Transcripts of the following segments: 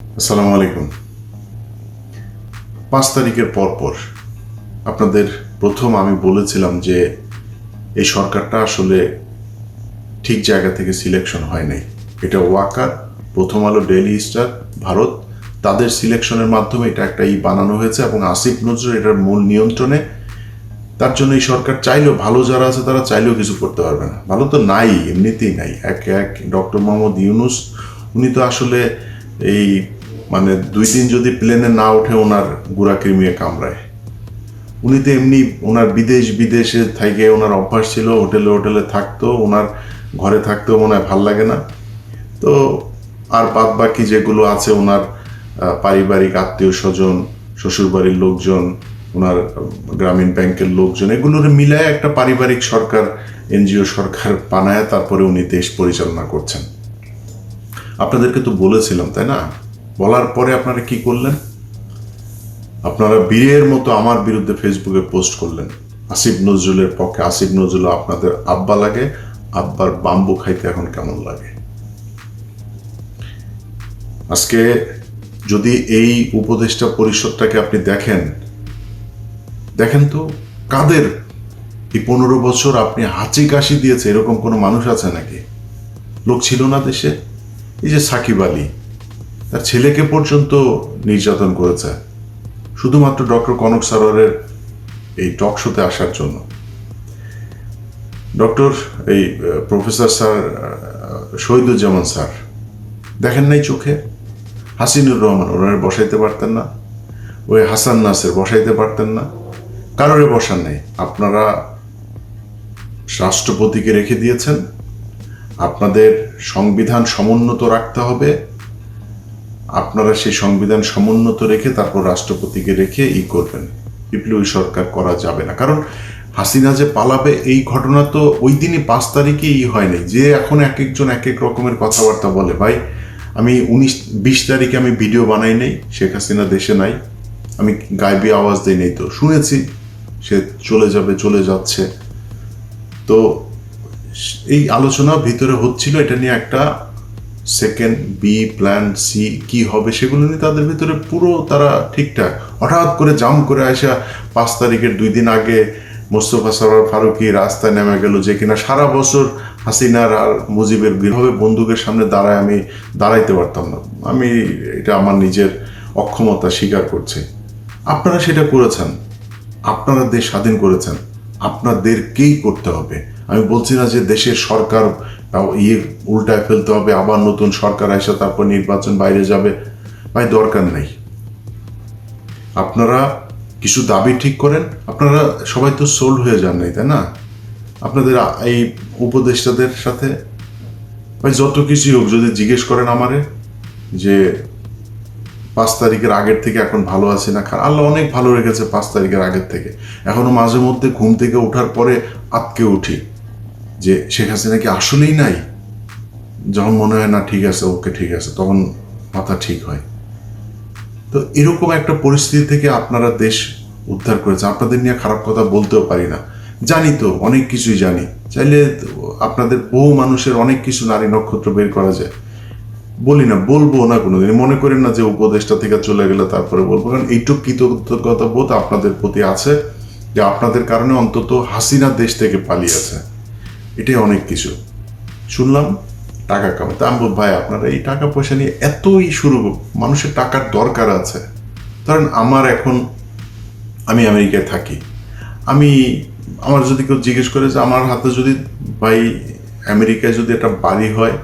আসসালামু আলাইকুম। পাঁচ তারিখের পর পর আপনাদের প্রথম আমি বলেছিলাম যে এই সরকারটা আসলে ঠিক জায়গা থেকে সিলেকশন হয় নাই। এটা ওয়াকার প্রথম আলো ডেইলি স্টার ভারত, তাদের সিলেকশনের মাধ্যমে এটা একটা ই বানানো হয়েছে এবং আসিফ নজরুল এটার মূল নিয়ন্ত্রণে তার জন্য এই সরকার চাইলেও ভালো যারা আছে তারা চাইলেও কিছু করতে পারবে না। ভালো তো নাই, এমনিতেই নাই। এক এক ডক্টর মোহাম্মদ ইউনুস, উনি তো আসলে এই মানে দুই দিন যদি প্লেনে না ওঠে, ওনার গুড়া কৃমিয়ে কামড়ায়। উনি তো এমনি ওনার বিদেশ, বিদেশে থেকে ওনার অভ্যাস ছিল, হোটেলে হোটেলে থাকতো, ওনার ঘরে থাকতেও মনে হয় ভালো লাগে না। তো আর বাদ বাকি যেগুলো আছে, ওনার পারিবারিক আত্মীয় স্বজন, শ্বশুরবাড়ির লোকজন, ওনার গ্রামীণ ব্যাংকের লোকজন, এগুলোর মিলায় একটা পারিবারিক সরকার, এনজিও সরকার বানায়, তারপরে উনি দেশ পরিচালনা করছেন। আপনাদেরকে তো বলেছিলাম, তাই না? বলার পরে আপনারা কি করলেন? আপনারা বীরের মতো আমার বিরুদ্ধে ফেসবুকে পোস্ট করলেন। আসিফ নজরুলের পক্ষে। আসিফ নজরুল, আপনাদের আব্বা লাগে, আব্বার বাম্বু খাইতে এখন কেমন লাগে? আজকে যদি এই উপদেষ্টা পরিষদটাকে আপনি দেখেন দেখেন তো কাদের? এই পনেরো বছর আপনি হাঁচি কাশি দিয়েছে, এরকম কোনো মানুষ আছে নাকি? লোক ছিল না দেশে? এই যে সাকিব আলী, তার ছেলেকে পর্যন্ত নির্যাতন করেছে, শুধুমাত্র ডক্টর কনক সারোয়ারের এই টক শোতে আসার জন্য। ডক্টর এই প্রফেসর স্যার শহীদুজ্জামান স্যার, দেখেন নাই চোখে? হাসিনুর রহমান, ওনারে বসাইতে পারতেন না? ওই হাসান নাসের বসাইতে পারতেন না? কারোরে বসান নেই? আপনারা রাষ্ট্রপতিকে রেখে দিয়েছেন? আপনাদের সংবিধান সমুন্নত রাখতে হবে। আপনারা সেই সংবিধান সমুন্নত রেখে তারপর রাষ্ট্রপতিকে রেখে ই করবেন। বিপ্লবী সরকার করা যাবে না। কারণ হাসিনা যে পালাবে, এই ঘটনা তো ওই দিনই পাঁচ তারিখে ই হয়নি যে এখন এক একজন এক এক রকমের কথাবার্তা বলে। ভাই, আমি উনিশ, বিশ তারিখে আমি ভিডিও বানাই নেই, শেখ হাসিনা দেশে নাই। আমি গাইবি আওয়াজ দিই নেই তো। শুনেছি, সে চলে যাবে, চলে যাচ্ছে। তো এই আলোচনা ভিতরে হচ্ছিল এটা নিয়ে একটা সেকেন্ড বি প্ল্যান সি কি হবে সেগুলো নিয়ে তাদের ভিতরে পুরো তারা ঠিকঠাক। হঠাৎ করে জাম করে আসা পাঁচ তারিখের দুই দিন আগে মোস্তফা সরার ফারুকি রাস্তায় নেমে গেল যে কিনা সারা বছর হাসিনার আর মুজিবের গৃহবে বন্দুকের সামনে দাঁড়ায় আমি দাঁড়াইতে পারতাম না। আমি এটা আমার নিজের অক্ষমতা স্বীকার করছি। আপনারা সেটা করেছেন। আপনারা দেশ স্বাধীন করেছেন। আপনাদেরকেই করতে হবে। আমি বলছি না যে দেশের সরকার ইয়ে উল্টায় ফেলতে হবে, আবার নতুন সরকার আসে, তারপর নির্বাচন বাইরে যাবে। ভাই, দরকার নেই। আপনারা কিছু দাবি ঠিক করেন। আপনারা সবাই তো সোল্ড হয়ে যান নাই, তাই না? আপনাদের এই উপদেষ্টাদের সাথে? ভাই, যত কিছুই হোক, যদি জিজ্ঞেস করেন আমারে যে পাঁচ তারিখের আগের থেকে এখন ভালো আছি না খারাপ, আল্লাহ অনেক ভালো রেখেছে পাঁচ তারিখের আগের থেকে। এখনও মাঝে মধ্যে ঘুম থেকে ওঠার পরে আটকে উঠি। যে শেখ হাসিনা কি আসলেই নাই? যখন মনে হয়, না, ঠিক আছে, ওকে ঠিক আছে, তখন মাথা ঠিক হয়। তো এরকম একটা পরিস্থিতি থেকে আপনারা দেশ উদ্ধার করেছে। আপনাদের নিয়ে খারাপ কথা বলতেও পারি না। জানি তো, অনেক কিছুই জানি। চাইলে আপনাদের বহু মানুষের অনেক কিছু নারী নক্ষত্র বের করা যায়। বলি না, বলব না কোনোদিন। মনে করেন না যে উপদেশটা থেকে চলে গেলে তারপরে বলব। কারণ এইটুক কৃতজ্ঞতা বোধ আপনাদের প্রতি আছে যে আপনাদের কারণে অন্তত হাসিনা দেশ থেকে পালিয়েছে এটাই অনেক কিছু। শুনলাম টাকা কামাতে আমি বলব, ভাই আপনারা এই টাকা পয়সা নিয়ে এতই শুরু মানুষের টাকার দরকার আছে। ধরেন আমার এখন আমি আমেরিকায় থাকি। আমি আমার যদি কেউ জিজ্ঞেস করে যে আমার হাতে যদি ভাই আমেরিকায় যদি একটা বাড়ি হয়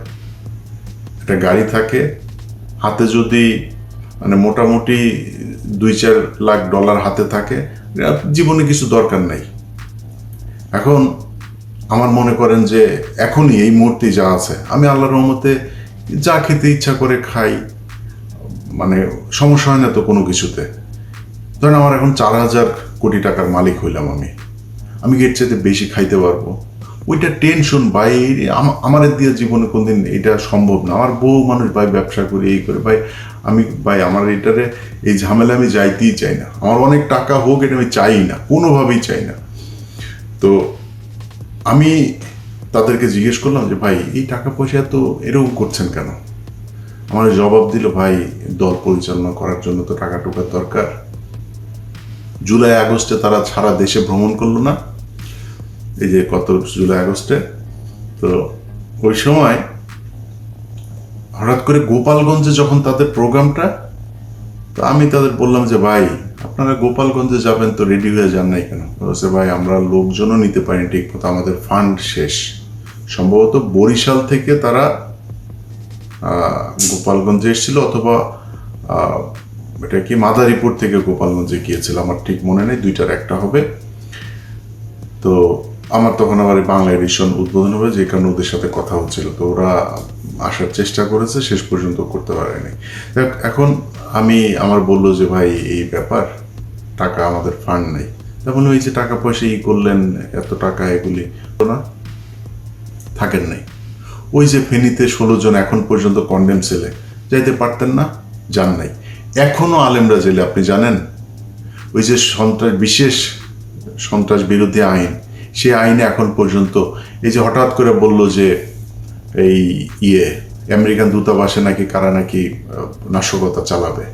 একটা গাড়ি থাকে হাতে যদি মানে মোটামুটি দুই চার লাখ ডলার হাতে থাকে জীবনে কিছু দরকার নাই। এখন আমার মনে করেন যে এখনই এই মুহূর্তে যা আছে, আমি আল্লাহর রহমতে যা খেতে ইচ্ছা করে খাই মানে সমস্যা হয় না তো কোনো কিছুতে। ধরেন আমার এখন চার হাজার কোটি টাকার মালিক হইলাম আমি। আমি এর চাইতে বেশি খাইতে পারব? ওইটা টেনশন ভাই, আম- আমার দিয়ে জীবনে কোনদিন এটা সম্ভব না। আমার বহু মানুষ ভাই ব্যবসা করে, এই করে, ভাই, আমি, ভাই, আমার এটারে, এই ঝামেলা আমি যাইতেই চাই না। আমার অনেক টাকা হোক, এটা আমি চাই না, কোনোভাবেই চাই না। তো আমি তাদেরকে জিজ্ঞেস করলাম যে, ভাই, এই টাকা পয়সা তো এরকম করছেন কেন? আমার জবাব দিল, ভাই, দল পরিচালনা করার জন্য তো টাকা টুকার দরকার। জুলাই আগস্টে তারা সারা দেশে ভ্রমণ করল না। এই যে কত জুলাই আগস্টে। তো ওই সময় হঠাৎ করে গোপালগঞ্জে যখন তাদের প্রোগ্রামটা, তো আমি তাদের বললাম যে, ভাই আপনারা গোপালগঞ্জে যাবেন তো রেডি হয়ে যান নাই কেন? বলছে, ভাই, আমরা লোকজনও নিতে পারিনি, ঠিক মতো আমাদের ফান্ড শেষ। সম্ভবত বরিশাল থেকে তারা গোপালগঞ্জে এসেছিল অথবা এটা কি মাদারীপুর থেকে গোপালগঞ্জে গিয়েছিল, আমার ঠিক মনে নেই, দুইটার একটা হবে। তো আমার তখন আবার বাংলা এডিশন উদ্বোধন হবে, যে কারণে ওদের সাথে কথা হচ্ছিল। তো ওরা আসার চেষ্টা করেছে, শেষ পর্যন্ত করতে পারেনি। এখন আমি আমার বলল যে, ভাই, এই ব্যাপার, টাকা আমাদের ফান্ড নেই। তখন ওই যে টাকা পয়সা ই করলেন, এত টাকা এগুলি না, থাকেন নাই। ওই যে ফেনীতে ষোলো জন এখন পর্যন্ত কন্ডেম সেলে যাইতে পারতেন না, যান নাই। এখনও আলেমরা জেলে, আপনি জানেন? ওই যে সন্ত্রাস, বিশেষ সন্ত্রাস বিরোধী আইন, সেই আইনে এখন পর্যন্ত এই যে হঠাৎ করে বলল যে, এই ইয়ে আমেরিকান দূতাবাসে নাকি কারা নাকি নাশকতা চালাবে?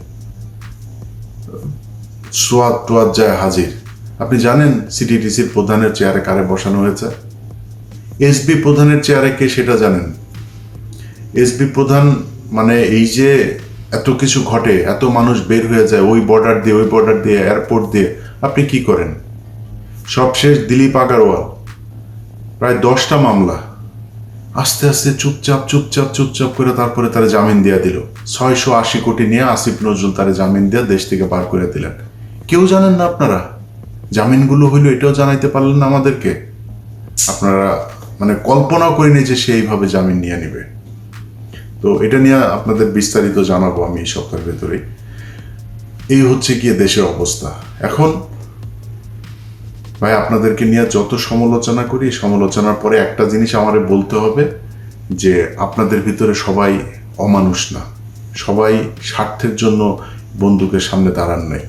সোয়াদ টোয়াদ যায় হাজির। আপনি জানেন সিটিটিসির প্রধানের চেয়ারে কারে বসানো হয়েছে? এসবি প্রধানের চেয়ারে কে সেটা জানেন? এসবি প্রধান মানে এই যে এত কিছু ঘটে, এত মানুষ বের হয়ে যায় ওই বর্ডার দিয়ে, ওই বর্ডার দিয়ে এয়ারপোর্ট দিয়ে, আপনি কি করেন? সবশেষ দিলীপ আগারওয়াল, প্রায় দশটা মামলা আস্তে আস্তে চুপচাপ চুপচাপ চুপচাপ করে তারপরে তারা জামিন দিয়ে দিল। ছয়শো আশি কোটি নিয়ে আসিফ নজরুল তারা জামিন দিয়ে দেশ থেকে বার করে দিলেন। কেউ জানেন না আপনারা? জামিনগুলো হইল এটাও জানাইতে পারলেন না আমাদেরকে? আপনারা মানে কল্পনাও করিনি যে সে এইভাবে জামিন নিয়ে নিবে। তো এটা নিয়ে আপনাদের বিস্তারিত জানাব আমি এই সপ্তাহের ভেতরেই। এই হচ্ছে গিয়ে দেশের অবস্থা। এখন ভাই, আপনাদেরকে নিয়ে যত সমালোচনা করি, সমালোচনার পরে একটা জিনিস আমারে বলতে হবে যে, আপনাদের ভিতরে সবাই অমানুষ না। সবাই স্বার্থের জন্য বন্দুকের সামনে দাঁড়ান নাই।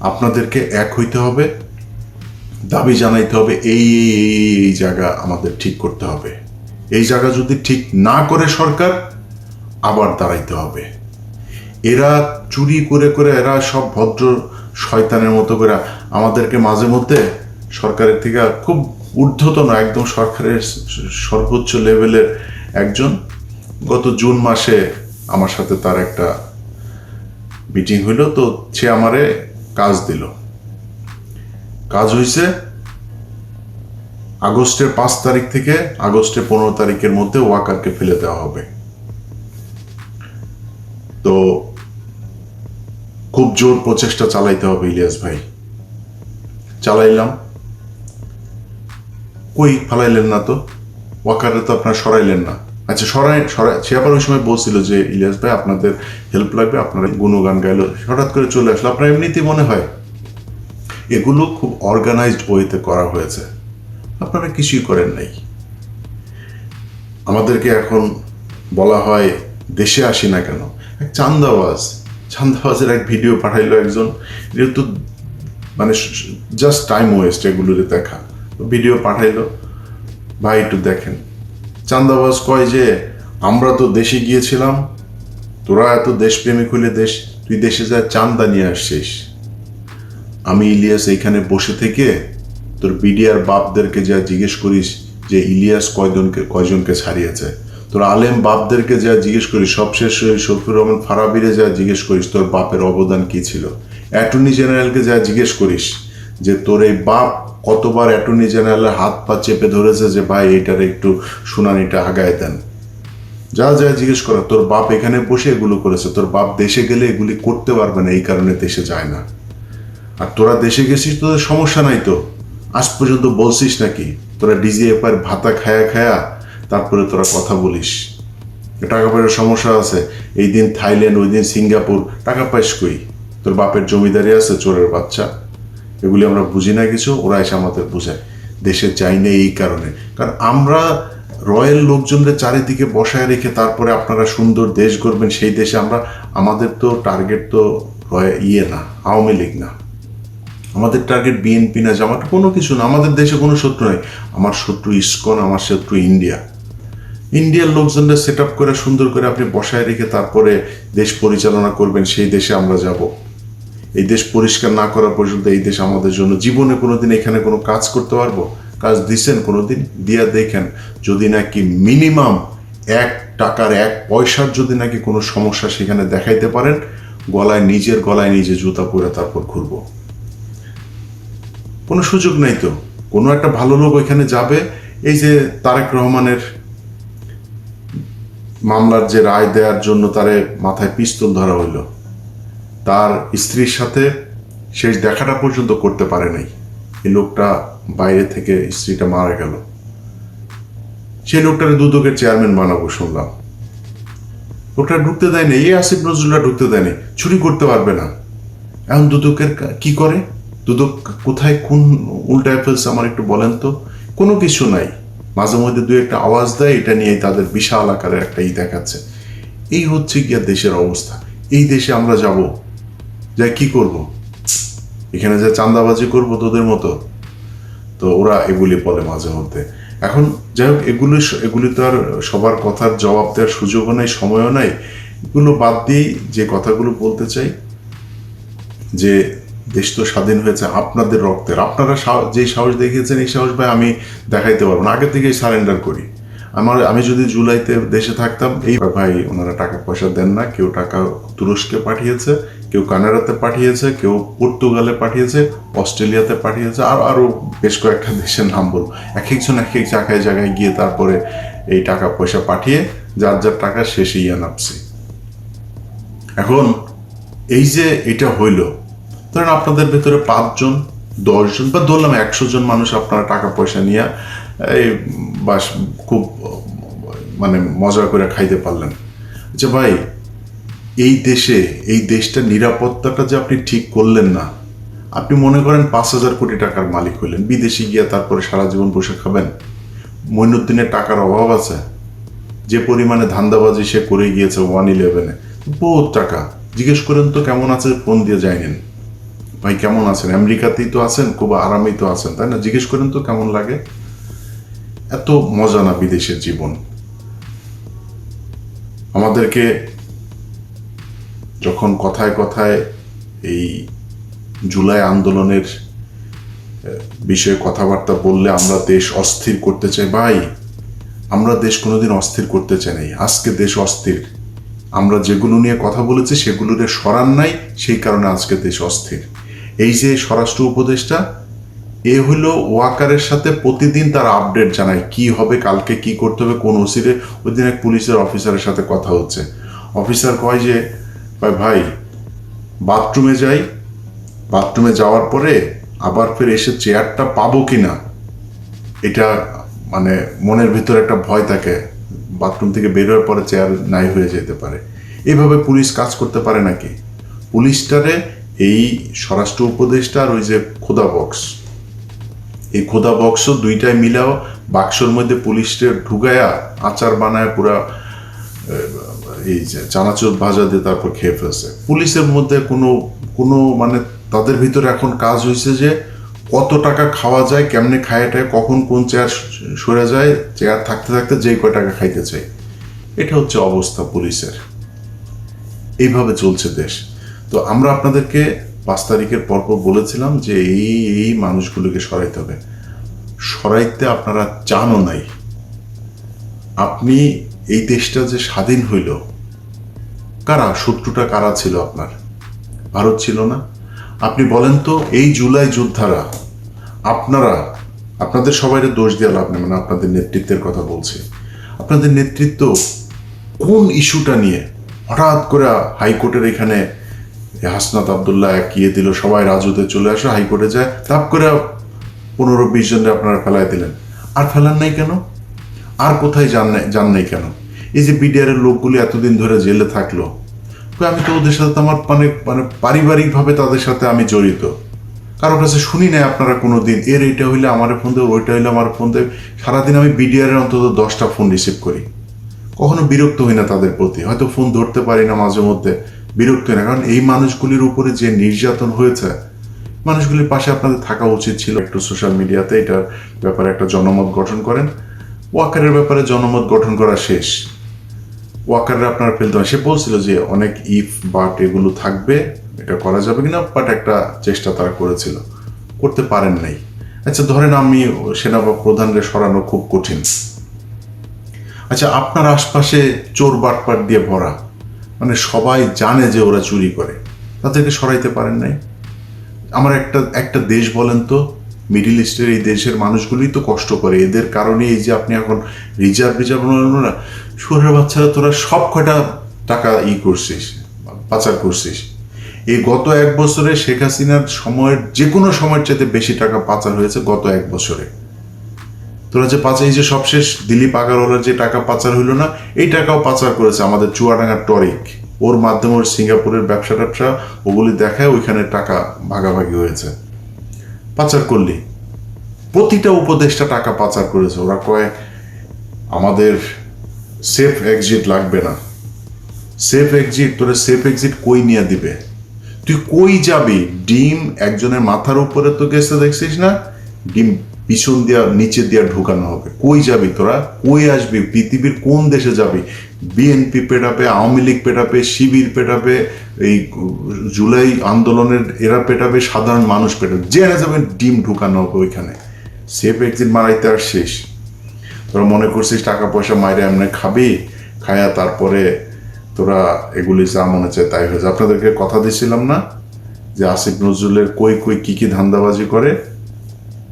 আপনাদেরকে এক হইতে হবে, দাবি জানাইতে হবে, এই এই জায়গা আমাদের ঠিক করতে হবে। এই জায়গা যদি ঠিক না করে সরকার, আবার দাঁড়াইতে হবে। এরা চুরি করে করে, এরা সব ভদ্র শয়তানের মতো করে আমাদেরকে মাঝে মধ্যে সরকারের থেকে খুব ঊর্ধ্বতন, একদম সরকারের সর্বোচ্চ লেভেলের একজন গত জুন মাসে আমার সাথে তার একটা মিটিং হইল। তো সে আমারে কাজ দিল। কাজ হয়েছে আগস্টের পাঁচ তারিখ থেকে আগস্টের পনেরো তারিখের মধ্যে ওয়াকারকে ফেলে দেওয়া হবে। তো খুব জোর প্রচেষ্টা চালাইতে হবে ইলিয়াস ভাই। চালাইলাম কই ফালাইলেন না তো? ওয়াকারে তো আপনার সরাইলেন না। আচ্ছা সরাই সরাই সে আবার ওই সময় বলছিল যে, ইলিয়াস ভাই, আপনাদের হেল্প লাগবে, আপনারা গুণগান গাইলো। হঠাৎ করে চলে আসলো। আপনার এমনিতেই মনে হয়? এগুলো খুব অর্গানাইজড ওয়েতে করা হয়েছে। আপনারা কিছুই করেন নাই। আমাদেরকে এখন বলা হয়, দেশে আসি না কেন? এক চান্দাবাজ চান্দাবাজের এক ভিডিও পাঠাইলো একজন। যেহেতু মানে জাস্ট টাইম ওয়েস্ট এগুলোতে দেখা। ভিডিও পাঠাইলো, ভাই একটু দেখেন। চান্দাবাজ কয় যে, আমরা তো দেশে গিয়েছিলাম, তোরা এত দেশপ্রেমিক হইলে দেশ, তুই দেশে যা চান্দা নিয়ে আসছিস। আমি ইলিয়াস এইখানে বসে থেকে তোর বিডিআর বাপদেরকে যা জিজ্ঞেস করিস যে, ইলিয়াস কয়জনকে কয়জনকে ছাড়িয়েছে। তোর আলেম বাপদেরকে যা জিজ্ঞেস করিস, সবশেষ শফির রহমান ফারাবিরে যা জিজ্ঞেস করিস, তোর বাপের অবদান কি ছিল? অ্যাটর্নি জেনারেলকে যা জিজ্ঞেস করিস, যে তোর এই বাপ কতবার অ্যাটর্নি জেনারেলের হাত পা চেপে ধরেছে যে, ভাই এটার একটু শুনানিটা আগায় দেন। যা যা জিজ্ঞেস করা তোর বাপ এখানে বসে এগুলো করেছে। তোর বাপ দেশে গেলে এগুলি করতে পারবে না, এই কারণে দেশে যায় না। আর তোরা দেশে গেছিস, তোদের সমস্যা নাই তো? আজ পর্যন্ত বলছিস নাকি, তোরা ডিজিএফআর ভাতা খায়া খায়া তারপরে তোরা কথা বলিস। টাকা পয়সার সমস্যা আছে, এই দিন থাইল্যান্ড, ওই দিন সিঙ্গাপুর, টাকা পাইস কই? তোর বাপের জমিদারি আছে, চোরের বাচ্চা। এগুলি আমরা বুঝি না কিছু, ওরা এসে আমাদের বোঝায়। দেশে চাই না এই কারণে। কারণ আমরা রয়্যাল লোকজনদের চারিদিকে বসায় রেখে তারপরে আপনারা সুন্দর দেশ গড়বেন, সেই দেশে আমরা, আমাদের তো টার্গেট তো ইয়ে না, আওয়ামী লীগ না। আমাদের টার্গেট বিএনপি না জামাত কোনো কিছু না, আমাদের দেশে কোনো শত্রু নাই। আমার শত্রু ইসকন, আমার শত্রু ইন্ডিয়া। ইন্ডিয়ার লোকজনদের সেট আপ করে, সুন্দর করে আপনি বসায় রেখে তারপরে দেশ পরিচালনা করবেন, সেই দেশে আমরা যাব। এই দেশ পরিষ্কার না করা পর্যন্ত এই দেশ আমাদের জন্য জীবনে কোনোদিন এখানে কোনো কাজ করতে পারব? কাজ দিছেন কোনোদিন? দিয়া দেখেন, যদি নাকি মিনিমাম এক টাকার এক পয়সার যদি নাকি কোনো সমস্যা সেখানে দেখাইতে পারেন, গলায় নিজের গলায় নিজে জুতা পরে তারপর ঘুরবো। কোনো সুযোগ নাই তো। কোনো একটা ভালো লোক ওইখানে যাবে। এই যে তারেক রহমানের মামলার যে রায় দেওয়ার জন্য তারে মাথায় পিস্তল ধরা হইল। তার স্ত্রীর সাথে শেষ দেখাটা পর্যন্ত করতে পারে নাই। এই লোকটা বাইরে থেকে স্ত্রীটা মারা গেল। সেই লোকটারে দুদকের চেয়ারম্যান বানাবো শুনলাম। লোকটা ঢুকতে দেয়নি এই আসিফ নজরুলটা ঢুকতে দেয়নি চুরি করতে পারবে না। এখন দুদকের কি করে? দুদক কোথায় কোন উল্টায় ফেলছে আমার একটু বলেন তো? কোনো কিছু নাই। মাঝে মধ্যে দু একটা আওয়াজ দেয়, এটা নিয়ে তাদের বিশাল আকারের একটা ই দেখাচ্ছে। এই হচ্ছে গিয়া দেশের অবস্থা। এই দেশে আমরা যাব। যাই কি করব? এখানে যে চাঁদাবাজি করব তোদের মতো। তো ওরা এগুলি বলে মাঝে মধ্যে। এখন যাই হোক, এগুলি এগুলি তো আর সবার কথার জবাব দেওয়ার সুযোগও নাই, সময়ও নাই। এগুলো বাদ দিয়েই যে কথাগুলো বলতে চাই, যে দেশ তো স্বাধীন হয়েছে, আপনাদের রক্তের। আপনারা যে সাহস দেখিয়েছেন, এই সাহস ভাই আমি দেখাইতে পারব না। আগে থেকেই সারেন্ডার করি। আমার, আমি যদি জুলাইতে দেশে থাকতাম, এই ভাই ওনারা টাকা পয়সা দেন না, কেউ টাকা তুরস্কে পাঠিয়েছে, কেউ কানাডাতে পাঠিয়েছে, কেউ পর্তুগালে পাঠিয়েছে, অস্ট্রেলিয়াতে পাঠিয়েছে, আর আরও বেশ কয়েকটা দেশের নাম বলব। এক একজন এক এক জায়গায় জায়গায় গিয়ে তারপরে এই টাকা পয়সা পাঠিয়ে যার যার টাকা শেষে ইয়ে নামছি। এখন এই যে এটা হইল, ধরেন আপনাদের ভেতরে পাঁচজন, দশজন, বা ধরলাম একশো জন মানুষ আপনারা টাকা পয়সা নিয়ে, এই বাস খুব মানে মজা করে খাইতে পারলেন। যে ভাই, এই দেশে, এই দেশটা নিরাপত্তাটা যে আপনি ঠিক করলেন না, আপনি মনে করেন পাঁচ হাজার কোটি টাকার মালিক হইলেন, বিদেশে গিয়ে তারপরে সারা জীবন বসে খাবেন মইনুদ্দিনের টাকার অভাব আছে, যে পরিমাণে ধান্দাবাজি সে করে গিয়েছে ওয়ান ইলেভেনে, বহুত টাকা। জিজ্ঞেস করেন তো কেমন আছে, ফোন দিয়ে যায়নি ভাই, কেমন আছেন? আমেরিকাতেই তো আছেন, খুব আরামেই তো আছেন, তাই না? জিজ্ঞেস করেন তো কেমন লাগে? এত মজা না বিদেশের জীবন। আমাদেরকে যখন কথায় কথায় এই জুলাই আন্দোলনের বিষয়ে কথাবার্তা বললে আমরা দেশ অস্থির করতে চাই, ভাই, আমরা দেশ কোনোদিন অস্থির করতে চাই নাই। আজকে দেশ অস্থির। আমরা যেগুলো নিয়ে কথা বলেছি সেগুলোর সরান নাই, সেই কারণে আজকে দেশ অস্থির। এই যে স্বরাষ্ট্র উপদেষ্টা এ হলো ওয়াকারের সাথে প্রতিদিন তার আপডেট জানায় কি হবে, কালকে কি করতে হবে, কোন ওসিরে। ওই দিন এক পুলিশের অফিসারের সাথে কথা হচ্ছে। অফিসার কয় যে, ভাই ভাই, বাথরুমে যাই। বাথরুমে যাওয়ার পরে আবার ফের এসে চেয়ারটা পাবো কিনা? এটা মানে মনের ভিতরে একটা ভয় থাকে। বাথরুম থেকে বেরোয়ার পরে চেয়ার নাই হয়ে যেতে পারে। এভাবে পুলিশ কাজ করতে পারে নাকি? পুলিশটারে এই স্বরাষ্ট্র উপদেষ্টা আর ওই যে খোদা বক্স। এই খোদা বক্স দুইটাই মিলাও, বাক্সর মধ্যে পুলিশকে ঢুকায়া আচার বানায় পুরা এই যে চানাচুর ভাজা দিয়ে তারপর খেয়ে ফেলছে। পুলিশের মধ্যে কোনো কোনো মানে তাদের ভিতরে এখন কাজ হয়েছে যে কত টাকা খাওয়া যায়, কেমনে খায়াটায় কখন কোন চেয়ার সরে যায়, চেয়ার থাকতে থাকতে যেই কয় টাকা খাইতে চাই এটা হচ্ছে অবস্থা পুলিশের। এইভাবে চলছে দেশ। তো আমরা আপনাদেরকে পাঁচ তারিখের পরপর বলেছিলাম যে এই এই মানুষগুলোকে সরাইতে হবে। সরাইতে আপনারা চানও নাই। আপনি এই দেশটা যে স্বাধীন হইল, কারা, শত্রুটা কারা ছিল আপনার? ভারত ছিল না। আপনি বলেন তো, এই জুলাই যোদ্ধারা, আপনারা, আপনাদের সবাই দোষ দেওয়া লাভ নেই মানে আপনাদের নেতৃত্বের কথা বলছি। আপনাদের নেতৃত্ব কোন ইস্যুটা নিয়ে হঠাৎ করে হাইকোর্টের এখানে হাসনাত আবদুল্লাহ এক ইয়ে দিল, সবাই রাজুতে চলে আসো, হাইকোর্টে যায় তাপ করে পনেরো বিশ জনরে আপনারা ফেলায় দিলেন। আর ফেলান নাই কেন? আর কোথায় যান নাই যান নাই কেন? এই যে বিডিআরের লোকগুলি এতদিন ধরে জেলে থাকল আমি তো ওদের সাথে আমার মানে মানে পারিবারিকভাবে তাদের সাথে আমি জড়িত। কারোর কাছে শুনি নাই আপনারা কোনো দিন এর এইটা হইলে আমার ফোন দেবে, ওইটা হইলে আমার ফোন দেবে। সারাদিন আমি বিডিআরের অন্তত দশটা ফোন রিসিভ করি। কখনো বিরক্ত হই না তাদের প্রতি, হয়তো ফোন ধরতে পারি না মাঝে মধ্যে। বিরক্ত না। কারণ এই মানুষগুলির উপরে যে নির্যাতন হয়েছে, মানুষগুলির পাশে আপনাদের থাকা উচিত ছিল। একটু সোশ্যাল মিডিয়াতে এটার ব্যাপারে একটা জনমত গঠন করেন। ওয়াকারের ব্যাপারে জনমত গঠন করা শেষ। ওয়াকারে আপনার ফেলতে সে বলছিল যে অনেক ইফ বাট এগুলো থাকবে, এটা করা যাবে কিনা বাট একটা চেষ্টা তারা করেছিল। করতে পারেন নাই। আচ্ছা ধরেন আমি সেনা প্রধানকে সরানো খুব কঠিন। আচ্ছা আপনার আশপাশে চোর বাটপাট দিয়ে ভরা। মানে সবাই জানে যে ওরা চুরি করে। তাদেরকে সরাইতে পারেন নাই। আমার একটা একটা দেশ বলেন তো, মিডিল ইস্টের এই দেশের মানুষগুলোই তো কষ্ট করে। এদের কারণে এই যে আপনি এখন রিজার্ভ রিজার্ভ না শহরের বাচ্চারা তোরা সব কয়টা টাকা ই করছিস, পাচার করছিস। এই গত এক বছরে শেখ হাসিনার সময়ের যে কোনো সময়ের চাইতে বেশি টাকা পাচার হয়েছে গত এক বছরে। তোরা যে পাচার যে সবশেষ দিলীপ আগারওয়ালার যে টাকা পাচার হইল না, এই টাকাও পাচার করেছে আমাদের চুয়াডাঙ্গার টরিক। ওর মাধ্যমে ওর সিঙ্গাপুরের ব্যবসা ট্যাবসা ওগুলি দেখায় ওইখানে টাকা ভাগাভাগি হয়েছে। পাচার করলি। প্রতিটা উপদেশটা টাকা পাচার করেছে। ওরা কয়, আমাদের সেফ এক্সিট লাগবে না। সেফ এক্সিট তোরা সেফ এক্সিট কই নিয়ে দিবে? তুই কই যাবি? ডিম একজনের মাথার উপরে তো গেছে, দেখছিস না? ডিম পিছন দেওয়া নিচে দিয়া ঢুকানো হবে। কই যাবি তোরা? কই আসবি? পৃথিবীর কোন দেশে যাবি? বিএনপি পেটাবে, আওয়ামী লীগ পেটাবে, শিবির পেটাবে, এই জুলাই আন্দোলনের এরা পেটাবে, সাধারণ মানুষ পেটাবে। জেনে যাবেন ডিম ঢুকানো হবে ওইখানে। সেফ এক্সিট মারাইতে আর শেষ। তোরা মনে করছিস টাকা পয়সা মাইরে এমনি খাবি? খায়া তারপরে তোরা এগুলি যা মনে চায় তাই হয়েছে আপনাদেরকে কথা দিছিলাম না যে আসিফ নজরুলের কই কই কি কী ধান্দাবাজি করে?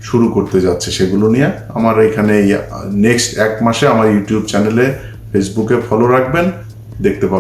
শুরু করতে যাচ্ছে সেগুলো নিয়ে। আমার এখানে নেক্সট এক মাসে আমার ইউটিউব চ্যানেলে ফেসবুকে ফলো রাখবেন, দেখতে পাবেন।